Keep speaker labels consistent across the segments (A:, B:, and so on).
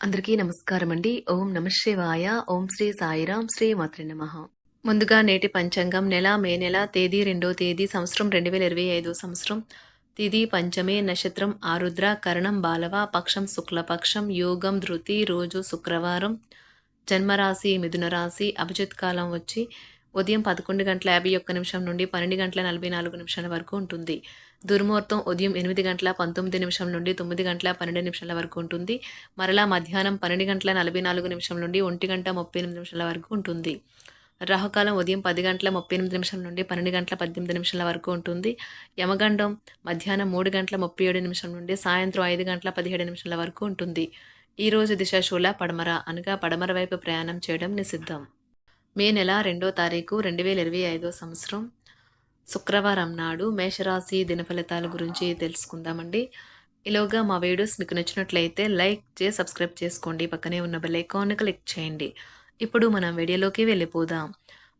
A: అందరికీ నమస్కారం అండి ఓం నమ శివాయ. ఓం శ్రీ సాయిరాం. శ్రీ మాత్రి నమ. ముందుగా నేటి పంచాంగం నెల మే నెల తేదీ రెండో తేదీ సంవత్సరం రెండు వేల ఇరవై ఐదో సంవత్సరం. తిది పంచమే నక్షత్రం ఆరుద్ర కరణం బాలవ పక్షం శుక్లపక్షం యోగం ధృతి రోజు శుక్రవారం జన్మరాశి మిథున రాశి అభిజిత్ కాలం వచ్చి ఉదయం పదకొండు గంటల యాభై ఒక్క నిమిషం నుండి పన్నెండు గంటల నలభై నాలుగు నిమిషాల వరకు ఉంటుంది. దుర్ముహూర్తం ఉదయం ఎనిమిది గంటల పంతొమ్మిది నిమిషం నుండి తొమ్మిది గంటల పన్నెండు నిమిషాల వరకు ఉంటుంది. మరలా మధ్యాహ్నం పన్నెండు గంటల నలభై నాలుగు నిమిషం నుండి ఒంటి గంట ముప్పై ఎనిమిది నిమిషాల వరకు ఉంటుంది. రాహుకాలం ఉదయం పది గంటల ముప్పై ఎనిమిది నిమిషం నుండి పన్నెండు గంటల పద్దెనిమిది నిమిషాల వరకు ఉంటుంది. యమగండం మధ్యాహ్నం మూడు గంటల ముప్పై ఏడు నిమిషం నుండి సాయంత్రం ఐదు గంటల పదిహేడు నిమిషాల వరకు ఉంటుంది. ఈరోజు దిశాశూల పడమర అనగా పడమర వైపు ప్రయాణం చేయడం నిషిద్ధం. మే నెల రెండో తారీఖు రెండు వేల ఇరవై ఐదో సంవత్సరం. శుక్రవారం నాడు మేషరాశి దినఫలితాల గురించి తెలుసుకుందామండి. ఇలోగా మా వీడియోస్ మీకు నచ్చినట్లయితే లైక్ చేసి సబ్స్క్రైబ్ చేసుకోండి. పక్కనే ఉన్న బెల్ ఐకాన్ క్లిక్ చేయండి. ఇప్పుడు మనం వీడియోలోకి వెళ్ళిపోదాం.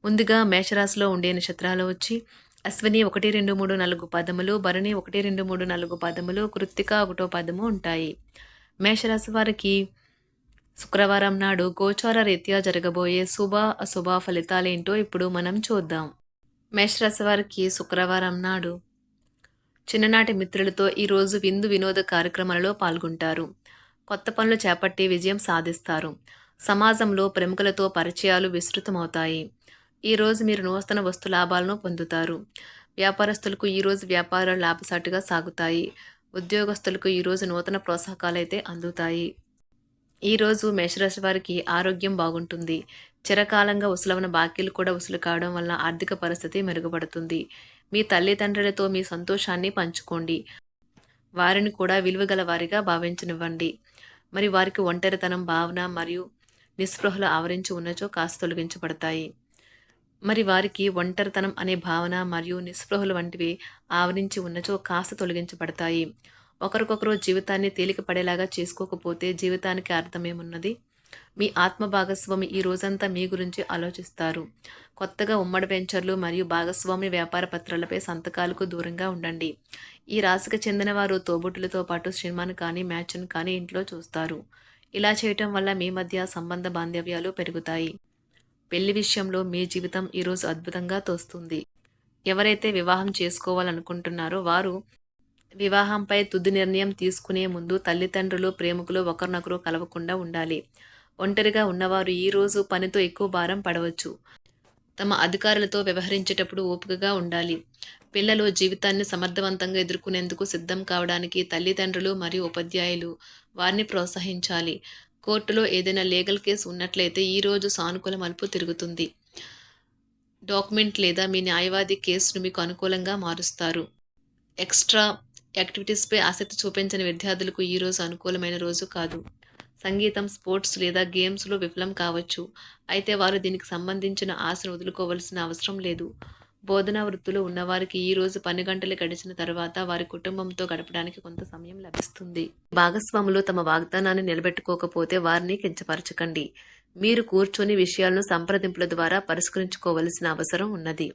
A: ముందుగా మేషరాశిలో ఉండే నక్షత్రాలు వచ్చి అశ్విని ఒకటి రెండు మూడు నాలుగు పదములు భరణి ఒకటి రెండు మూడు నాలుగు పదములు కృత్తిక ఒకటో పదము ఉంటాయి. మేషరాశి వారికి శుక్రవారం నాడు గోచార రీత్యా జరగబోయే శుభ అశుభ ఫలితాలేంటో ఇప్పుడు మనం చూద్దాం. మేషరాశి వారికి శుక్రవారం నాడు చిన్ననాటి మిత్రులతో ఈరోజు విందు వినోద కార్యక్రమాలలో పాల్గొంటారు. కొత్త పనులు చేపట్టి విజయం సాధిస్తారు. సమాజంలో ప్రముఖులతో పరిచయాలు విస్తృతమవుతాయి. ఈరోజు మీరు నూతన వస్తు లాభాలను పొందుతారు. వ్యాపారస్తులకు ఈరోజు వ్యాపారాలు లాభసాటిగా సాగుతాయి. ఉద్యోగస్తులకు ఈరోజు నూతన ప్రోత్సాహకాలు అయితే అందుతాయి. ఈరోజు మేషరాశి వారికి ఆరోగ్యం బాగుంటుంది. చిరకాలంగా ఉసలవన బాకీలు కూడా ఉసులు కావడం వల్ల ఆర్థిక పరిస్థితి మెరుగుపడుతుంది. మీ తల్లిదండ్రులతో మీ సంతోషాన్ని పంచుకోండి. వారిని కూడా విలువగల వారిగా భావించనివ్వండి. మరి వారికి ఒంటరితనం భావన మరియు నిస్పృహలు ఆవరించి ఉన్నచో కాస్త తొలగించబడతాయి. మరి వారికి ఒంటరితనం అనే భావన మరియు నిస్పృహలు వంటివి ఆవరించి ఉన్నచో కాస్త తొలగించబడతాయి. ఒకరికొకరు జీవితాన్ని తేలిక పడేలాగా చేసుకోకపోతే జీవితానికి అర్థమేమున్నది? మీ ఆత్మ భాగస్వామి ఈ రోజంతా మీ గురించి ఆలోచిస్తారు. కొత్తగా ఉమ్మడి వెంచర్లు మరియు భాగస్వామి వ్యాపార పత్రాలపై సంతకాలకు దూరంగా ఉండండి. ఈ రాశికి చెందిన వారు తోబుట్టులతో పాటు సినిమాను కానీ మ్యాచ్ను కానీ ఇంట్లో చూస్తారు. ఇలా చేయటం వల్ల మీ మధ్య సంబంధ బాంధవ్యాలు పెరుగుతాయి. పెళ్ళి విషయంలో మీ జీవితం ఈరోజు అద్భుతంగా తోస్తుంది. ఎవరైతే వివాహం చేసుకోవాలనుకుంటున్నారో వారు వివాహంపై తుది నిర్ణయం తీసుకునే ముందు తల్లిదండ్రులు ప్రేమికులు ఒకరినొకరు కలవకుండా ఉండాలి. ఒంటరిగా ఉన్నవారు ఈరోజు పనితో ఎక్కువ భారం పడవచ్చు. తమ అధికారులతో వ్యవహరించేటప్పుడు ఓపికగా ఉండాలి. పిల్లలు జీవితాన్ని సమర్థవంతంగా ఎదుర్కొనేందుకు సిద్ధం కావడానికి తల్లిదండ్రులు మరియు ఉపాధ్యాయులు వారిని ప్రోత్సహించాలి. కోర్టులో ఏదైనా లీగల్ కేసు ఉన్నట్లయితే ఈరోజు సానుకూల మలుపు తిరుగుతుంది. డాక్యుమెంట్ లేదా మీ న్యాయవాది కేసును మీకు అనుకూలంగా మారుస్తారు. ఎక్స్ట్రా యాక్టివిటీస్పై ఆసక్తి చూపించని విద్యార్థులకు ఈరోజు అనుకూలమైన రోజు కాదు. సంగీతం స్పోర్ట్స్ లేదా గేమ్స్లో విఫలం కావచ్చు. అయితే వారు దీనికి సంబంధించిన ఆశను వదులుకోవలసిన అవసరం లేదు. బోధనా వృత్తిలో ఉన్నవారికి ఈ రోజు పని గంటలు గడిచిన తర్వాత వారి కుటుంబంతో గడపడానికి కొంత సమయం లభిస్తుంది. భాగస్వాములు తమ వాగ్దానాన్ని నిలబెట్టుకోకపోతే వారిని కించపరచకండి. మీరు కూర్చొని విషయాలను సంప్రదింపుల ద్వారా పరిష్కరించుకోవలసిన అవసరం ఉన్నది.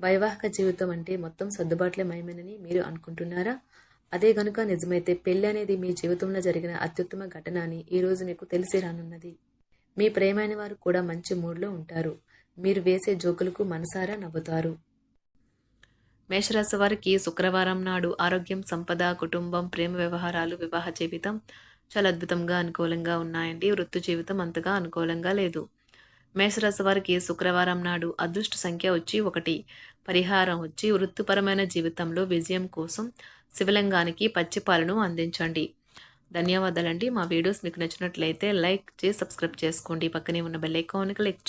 A: వైవాహిక జీవితం అంటే మొత్తం సర్దుబాట్లే మయమేనని మీరు అనుకుంటున్నారా? అదే గనుక నిజమైతే పెళ్ళి అనేది మీ జీవితంలో జరిగిన అత్యుత్తమ ఘటన అని ఈరోజు మీకు తెలిసి రానున్నది. మీ ప్రేమైన వారు కూడా మంచి మూడ్లో ఉంటారు. మీరు వేసే జోకులకు మనసారా నవ్వుతారు. మేషరాశి వారికి శుక్రవారం నాడు ఆరోగ్యం సంపద కుటుంబం ప్రేమ వ్యవహారాలు వివాహ జీవితం చాలా అద్భుతంగా అనుకూలంగా ఉన్నాయండి. వృత్తి జీవితం అంతగా అనుకూలంగా లేదు. మేషరాశి వారికి శుక్రవారం నాడు అదృష్ట సంఖ్య వచ్చి ఒకటి. పరిహారం వచ్చి వృత్తిపరమైన జీవితంలో విజయం కోసం శివలింగానికి పచ్చిపాలను అందించండి. ధన్యవాదాలండి. మా వీడియోస్ మీకు నచ్చినట్లయితే లైక్ చేసి సబ్స్క్రైబ్ చేసుకోండి. పక్కనే ఉన్న బెల్ ఐకాన్ క్లిక్